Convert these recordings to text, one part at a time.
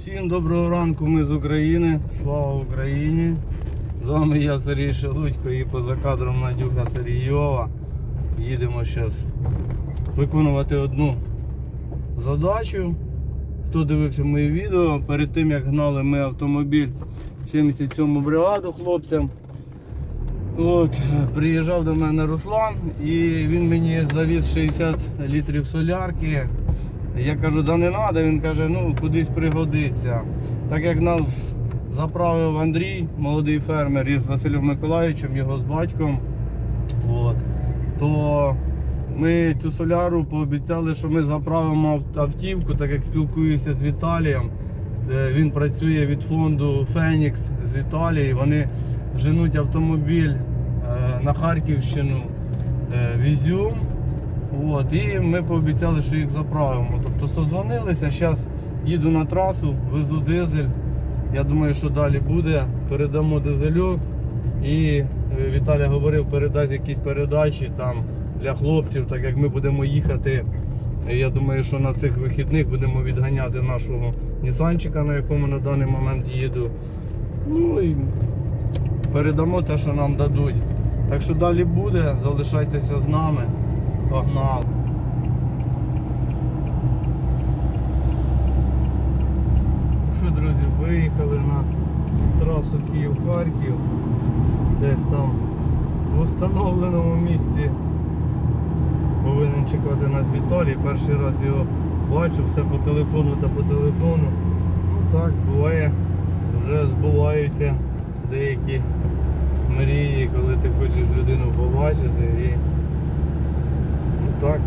Всім доброго ранку, ми з України. Слава Україні! З вами я Сергій Шелудько і поза кадром Надюха Сергійова. Їдемо зараз виконувати одну задачу. Хто дивився моє відео, перед тим як гнали ми автомобіль 77-му бригаду хлопцям. От, приїжджав до мене Руслан і він мені завіз 60 літрів солярки. Я кажу, да не треба, він каже, ну кудись пригодиться. Так як нас заправив Андрій, молодий фермер із Василем Миколаївичем, його з батьком, от, то ми цю соляру пообіцяли, що ми заправимо ав- автівку, так як спілкуюся з Віталієм. Він працює від фонду Фенікс з Італії. Вони женуть автомобіль е, на Харківщину е, в Ізюм. От, і ми пообіцяли, що їх заправимо. Тобто созвонилися, зараз їду на трасу, везу дизель. Я думаю, що далі буде. Передамо дизельок. І е, Віталій говорив, передасть якісь передачі там для хлопців, так як ми будемо їхати. Я думаю, що на цих вихідних будемо відганяти нашого Нісанчика, на якому на даний момент їду. Ну і передамо те, що нам дадуть. Так що далі буде, залишайтеся з нами. Погнали. Що, друзі, виїхали на трасу Київ-Харків. Десь там в установленому місці повинен чекати нас Віталій. Перший раз його бачу, все по телефону та по телефону. Ну так, буває, вже збуваються деякі мрії, коли ти хочеш людину побачити і Ну так.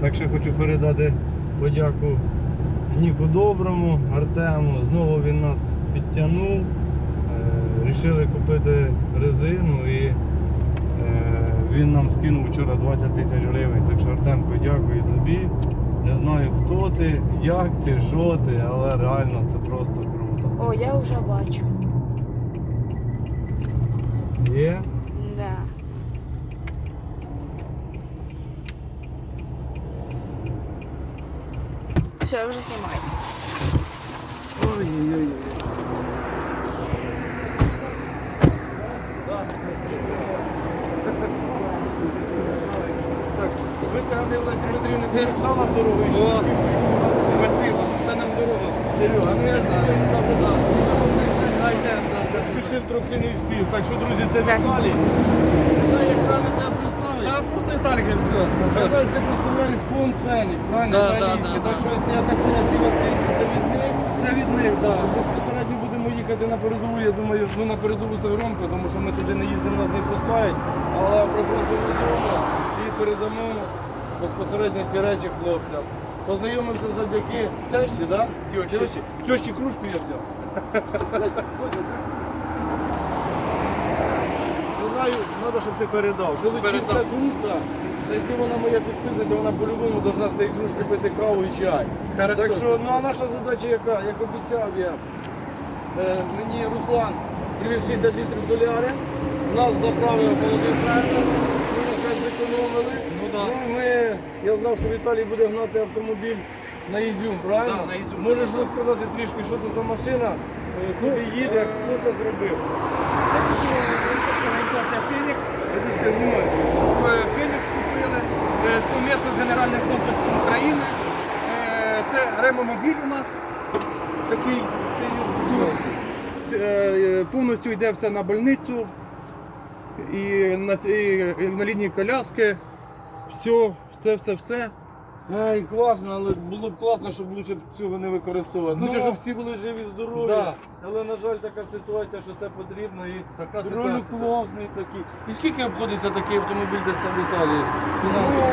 Так що хочу передати подяку Ніку Доброму, Артему. Знову він нас підтягнув. Е, рішили купити резину і е, він нам скинув вчора 20 тисяч гривень. Так що Артемко, дякую тобі. Не знаю хто ти, як ти, що ти, але реально це просто круто. О, я вже бачу. Є? Да. Все, я вже знімаю. Ой-ой-ой. Так, ви казали, Олег Петрівник, не написала дорогу? О, спасибо, це нам дорога. Серега, ну я я спішив трохи не вспів. Так що, друзі, це Віталій. Не знаю, як правильно Та просто Віталік все. Я знаю, що ти представляєш фонд Фенік, правильно? Да, да, да, Так да. що я так ці гостинці це від них. Це від них, так. Безпосередньо будемо їхати на передову. Я думаю, ну на передову це громко, тому що ми туди не їздимо, нас не пускають. Але прифронтову зону і передамо безпосередньо ці речі хлопцям. Познайомився завдяки тещі, так? Тещі. Тещі кружку я взяв. Знаю, треба, щоб ти передав. Що летить Передав. ця кружка, та якщо вона моя підписана, вона по-любому повинна з цієї кружки пити каву і чай. Хорошо. Так що, ну а наша задача яка? Як обіцяв я, е, мені Руслан привіз 60 літрів соляри, нас заправив молодий фермер, ми якраз зекономили. Ну да. ми, я знав, що Віталій буде гнати автомобіль на Ізюм, правильно? Да, на Ізюм. Можеш розказати трішки, що це за машина, е, куди їде, хто це зробив? Це організація Фенікс. я дуже Е, Фенікс купили совместно з Генеральним консульством України. Е, Це ремомобіль у нас такий. Е, повністю йде все на больницю. І на, і на лінії коляски. Все, все, все, все. Ай, класно, але було б класно, щоб лучше б цього не використовувати. Лучше, Ну, щоб всі були живі, здорові. да. Але, на жаль, така ситуація, що це потрібно. І Така ролик ситуація. класний такий. І скільки обходиться такий автомобіль десь там в Італії? Фінансово?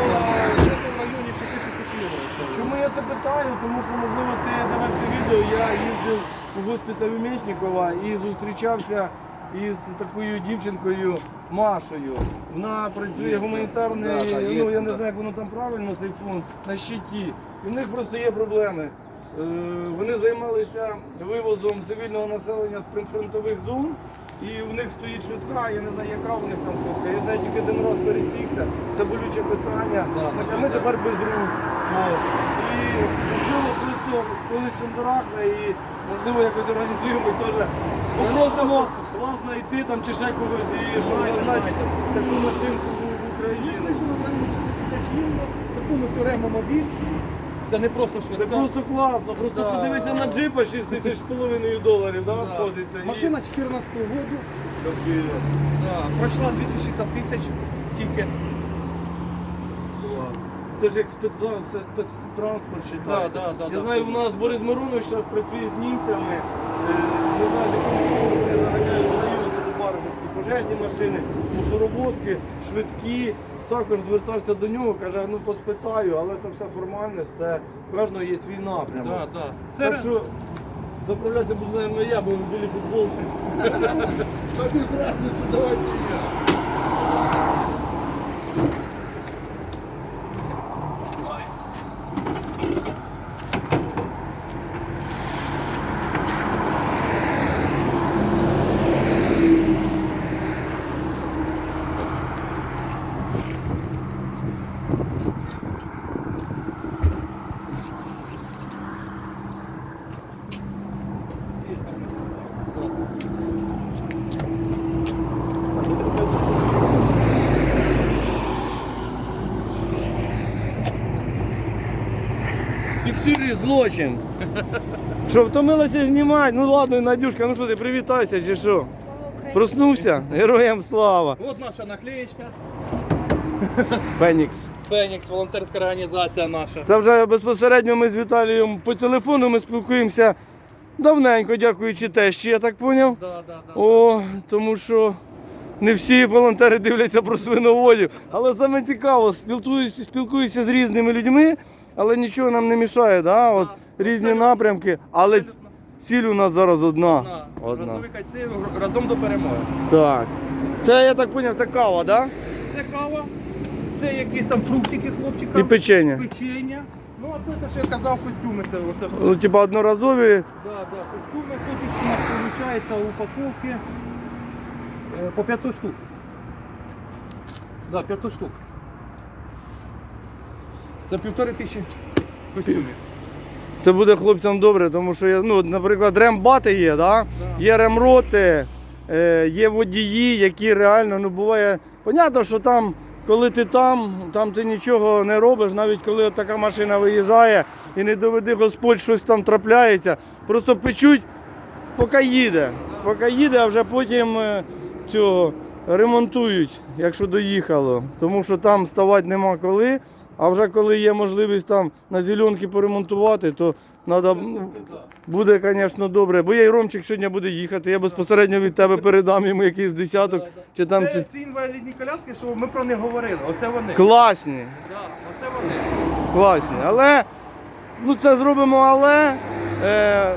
це в районі 6 тисяч євро. це. Чому я це питаю? Тому що, можливо, ти дивився відео, я їздив у госпіталь Мечникова і зустрічався із такою дівчинкою Машею. Вона працює гуманітарний, да, да, ну є, я не да. знаю, як воно там правильно, цей фонд, на щиті. І в них просто є проблеми. Е, Вони займалися вивозом цивільного населення з прифронтових зон. І в них стоїть швидка, я не знаю, яка у них там швидка. Я знаю, тільки один раз пересікся. Це болюче питання. Да, Так, а ми да. тепер без рук. От. І цього просто коли шандарахне і можливо якось організуємо теж попросимо вас знайти там чи ще когось, і щоб загнати таку машинку в в Україну. Єдине, що на районі 60 тисяч євро, це повністю ремомобіль. Це не просто Це просто класно. Просто Да. подивитися на джипа 6 тисяч з половиною доларів, да, обходиться. І- Машина 14 року. Капець. Да. Пройшла 260 тисяч тільки. Клас. Це ж як спецза- спецтранспорт Да, так. да, да, Я да. знаю, у нас Борис Миронович зараз працює з німцями. Баришевські пожежні машини, мусоровозки, швидкі. Також звертався до нього, каже, ну поспитаю, але це все формальність, це в кожного є свій напрямок. Да, да. Це Так що заправляти буду, наверное, я, бо в білій футболці. Да без разницы, давайте я. Фіксує злочин. Що, втомилася знімати? Ну ладно, Надюшка, ну що ти, привітайся чи що? Проснувся? Героям слава. От наша наклеєчка. Фенікс. Фенікс, волонтерська організація наша. Це вже безпосередньо ми з Віталієм по телефону ми спілкуємося давненько, дякуючи тещі, я так зрозумів. Да, да, да. О, тому що не всі волонтери дивляться про свиноводів. Але саме цікаво, спілкуюся, спілкуюся з різними людьми, але нічого нам не мішає, да? От, Да. різні напрямки, але ціль у нас зараз одна. Одна. Кайці разом до перемоги. Так. Це, я так зрозумів, це кава, так? Це кава, це якісь там фруктики хлопчикам. І печення. Печення. Ну а це те, що я казав, костюми, це оце все. Ну, типа одноразові. Да, да, костюми тут у нас виходить упаковки е, по 500 штук. Да, 500 штук. Це півтори тисячі костюмів. Це буде хлопцям добре, тому що, я, ну, наприклад, рембати є, да? Да. є ремроти, е, є водії, які реально ну, буває. Понятно, що там, коли ти там, там ти нічого не робиш, навіть коли от така машина виїжджає і не доведи Господь, щось там трапляється. Просто печуть, поки їде. Поки їде, а вже потім е, цього ремонтують, якщо доїхало. Тому що там ставати нема коли. А вже коли є можливість там на зеленки поремонтувати, то треба буде, звісно, добре. Бо я і Ромчик сьогодні буде їхати. Я безпосередньо від тебе передам йому якийсь десяток. Чи там Це ці- інвалідні коляски, що ми про них говорили. Оце вони. класні, Да, оце вони. класні. Але ну це зробимо, але. Е,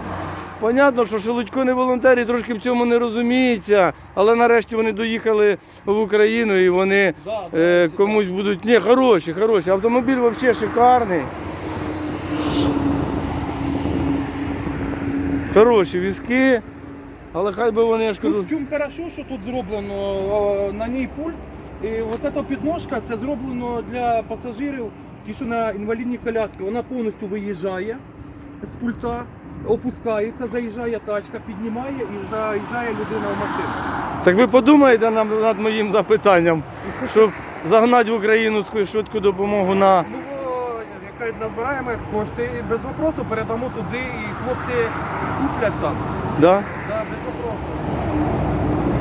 Понятно, що Шелудько не волонтер і трошки в цьому не розуміється, але нарешті вони доїхали в Україну і вони е, комусь будуть. Ні, хороші, хороші. Автомобіль взагалі шикарний. Хороші візки, але хай би вони, я ж кажу. Тут в чому хорошо, що тут зроблено на ній пульт. І от ця підножка це зроблено для пасажирів, ті, що на інвалідній коляскі. Вона повністю виїжджає з пульта, опускається, заїжджає тачка, піднімає і заїжджає людина в машину. Так ви подумаєте над, над моїм запитанням, щоб загнати в Україну таку швидку допомогу на. Ну, бо, яка назбираємо кошти, і без вопросу передамо туди, і хлопці куплять там. Да? Да, без вопросу.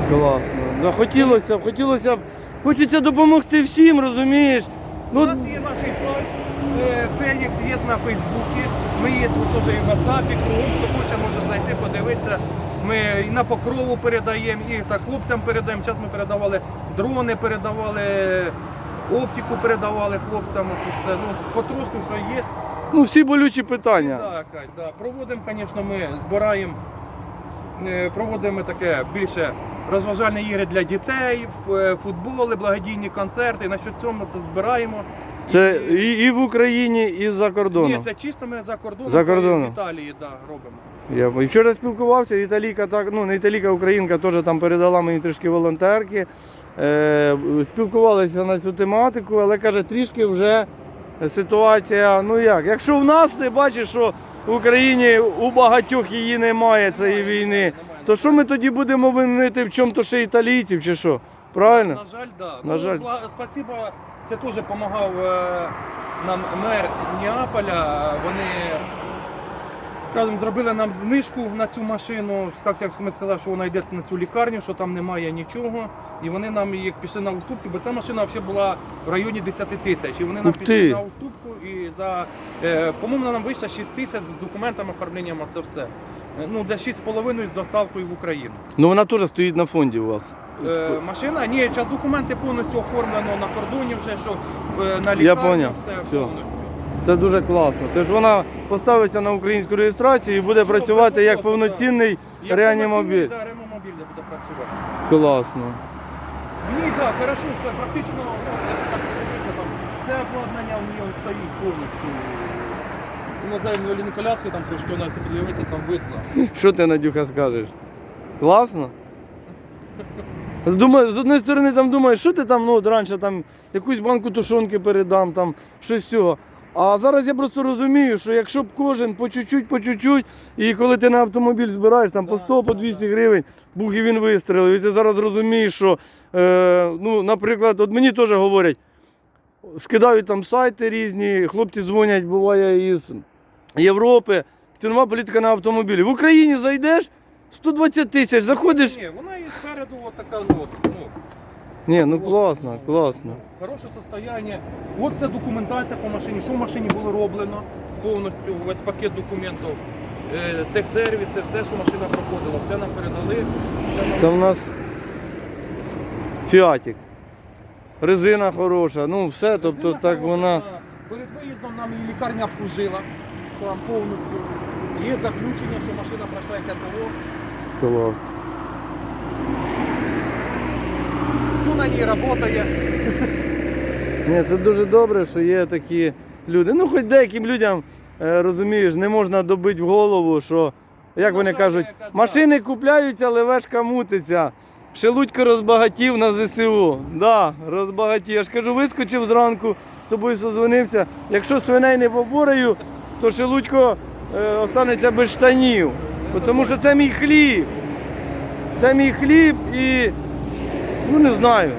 Класно. Да, хотілося б, хотілося б. Хочеться допомогти всім, розумієш? У Ну, нас є наш е, є на Фейсбуці, ми є от і в WhatsApp, кругом, хто хоче може зайти, подивитися. Ми і на покрову передаємо, і так хлопцям передаємо. Зараз ми передавали дрони, передавали, оптику передавали хлопцям. Тут Це, ну, потрошку, що є. ну всі болючі питання. Так, Кать, да. Проводимо, звісно, ми збираємо, е, проводимо таке більше розважальні ігри для дітей, е, футболи, благодійні концерти. На що цьому це збираємо. Це і, і в Україні, і за кордоном. Ні, це чисто ми за кордоном, За кордоном. в Італії да, робимо. Я і вчора спілкувався, італійка так, ну не італійка, українка теж там передала мені трішки волонтерки. Е, спілкувалися на цю тематику, але каже, трішки вже ситуація, ну як, якщо в нас ти бачиш, що в Україні у багатьох її немає цієї війни, то що ми тоді будемо винити в чому то ще італійців чи що? Правильно? На жаль, да. На ну, жаль. бла- Спасибо. Це теж допомагав е, нам мер Неаполя. Вони, скажімо, зробили нам знижку на цю машину. Так як ми сказали, що вона йде на цю лікарню, що там немає нічого. І вони нам як пішли на уступки, бо ця машина взагалі була в районі 10 тисяч. І вони нам пішли на уступку і за, е, по-моєму, нам вийшло 6 тисяч з документами, оформленням, а це все. Е, Ну, де 6,5 з доставкою в Україну. Ну вона теж стоїть на фонді у вас. Е, машина, ні, зараз документи повністю оформлено на кордоні вже, що е, на Я лікарню поняв. все Все. повністю. Це дуже класно. Тож вона поставиться на українську реєстрацію і буде працювати як повноцінний Як реанімобіль. повноцінний, Да, реанімобіль де буде працювати. Класно. Ні, так, хорошо, все практично ну, як так подивитися, там, все обладнання в ній стоїть повністю. Ну, це інвалідні коляски, там трошки вона це подивиться, там видно. Що ти, Надюха, скажеш? Класно? Думаю, з однієї сторони там думаєш, що ти там, ну, от раніше там якусь банку тушонки передам, там щось цього. А зараз я просто розумію, що якщо б кожен по чуть-чуть, по чуть-чуть, і коли ти на автомобіль збираєш там по 100, по 200 гривень, бух і він вистрілив. І ти зараз розумієш, що, е, ну, наприклад, от мені теж говорять, скидають там сайти різні, хлопці дзвонять, буває із Європи, цінова політика на автомобілі. В Україні зайдеш 120 тисяч, заходиш. Ні, вона і спереду от така, от, ну, Ні, ну от, класно, ну, класно. Хороше состояние. От це документація по машині, що в машині було роблено повністю, весь пакет документів, е, техсервіси, все, що машина проходила, все нам передали. Все нам... Це в нас фіатік. Резина хороша, ну все, тобто Резина так хороша, вона. Перед виїздом нам її лікарня обслужила там повністю. Є заключення, що машина пройшла як ТО. Клас. Все на ній працює. Ні, це дуже добре, що є такі люди. Ну, хоч деяким людям, е, розумієш, не можна добити в голову, що, як вони кажуть, машини купляються, левешка мутиться. Шелудько розбагатів на ЗСУ. Да, розбагатів. Я ж кажу, вискочив зранку, з тобою созвонився. Якщо свиней не побораю, то Шелудько е, останеться без штанів. Тому що це мій хліб. Це мій хліб і ну не знаю.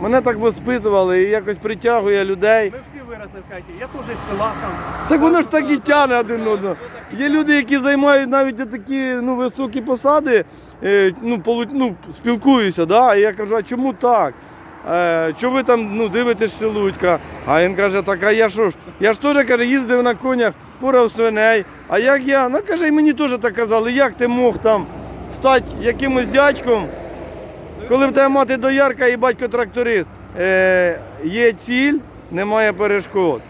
Мене так воспитували і якось притягує людей. Ми всі виросли в хаті. Я теж з села сам. Так воно ж так і тяне один одного. Є люди, які займають навіть такі ну, високі посади, е, ну, полу- ну, спілкуюся, да? і я кажу, а чому так? Е, чого ви там ну, дивитесь Шелудька? А він каже, так а я що ж? Я ж теж каже, їздив на конях, порав свиней. А як я? Ну каже, і мені теж так казали, як ти мог там стати якимось дядьком, коли в тебе мати доярка і батько тракторист. Е, є ціль, немає перешкод.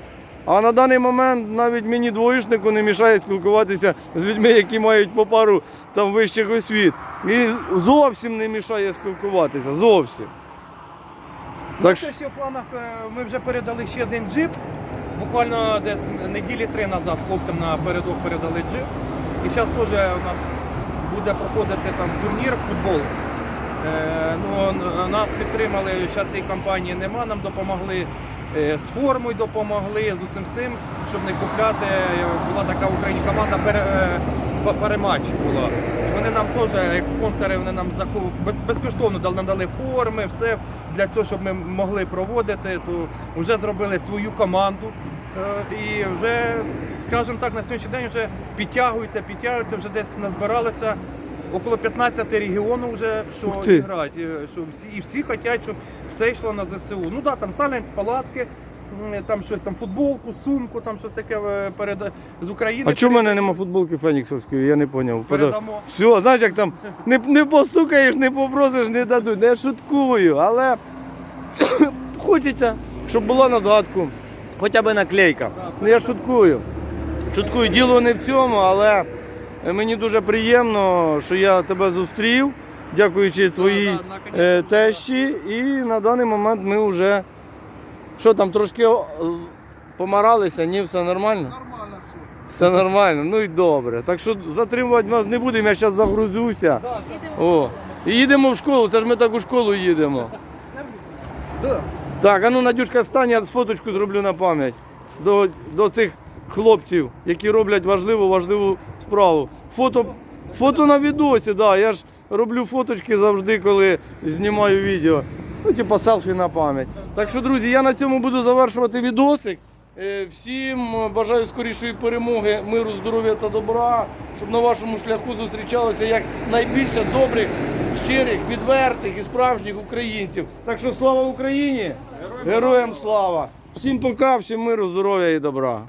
А на даний момент навіть мені двоєчнику не мішає спілкуватися з людьми, які мають по пару там вищих освіт. І зовсім не мішає спілкуватися. Зовсім. Так що, Ще в планах е, ми вже передали ще один джип. Буквально десь неділі три назад хлопцям напередок передали джип. І зараз теж у нас буде проходити там турнір футбол. Е, ну, нас підтримали, зараз цієї компанії нема, нам допомогли е, з формою, допомогли з усім цим, щоб не купляти. Була така в Україні команда пере, е, перематч була. Вони нам теж, як спонсори, вони нам безкоштовно дали, нам дали форми, все для цього, щоб ми могли проводити, то вже зробили свою команду. Е, І вже, скажімо так, на сьогоднішній день вже підтягуються, підтягуються, вже десь назбиралося около 15 регіонів вже, що грають, е, що всі, і всі хочуть, щоб все йшло на ЗСУ. Ну так, да, там ставлять палатки, там щось там футболку, сумку, там щось таке е, перед з України. а чому в мене нема футболки Феніксовської? Я не зрозумів. Передамо. Все, знаєш, як там не, не постукаєш, не попросиш, не дадуть. Я шуткую, але хочеться, щоб була на згадку, хоча б наклейка. Ну я шуткую. Шуткую, діло не в цьому, але мені дуже приємно, що я тебе зустрів, дякуючи твоїй да, е, да. тещі. І на даний момент ми вже що там трошки помаралися, ні, все нормально? Нормально все. Все нормально, ну і добре. Так що затримувати вас не будемо, я зараз загрузюся. Їдемо. О, і їдемо в школу, це ж ми так у школу їдемо. Так, а ну Надюшка, стань, я фоточку зроблю на пам'ять до, до цих хлопців, які роблять важливу, важливу справу. Фото, фото на відосі, да, я ж роблю фоточки завжди, коли знімаю відео. Ну, типа селфі на пам'ять. Так що, друзі, я на цьому буду завершувати відосик. Е, Всім е, бажаю скорішої перемоги, миру, здоров'я та добра, щоб на вашому шляху зустрічалося як найбільше добрих, щирих, відвертих і справжніх українців. Так що слава Україні! Героям слава! Всім пока, всім миру, здоров'я і добра!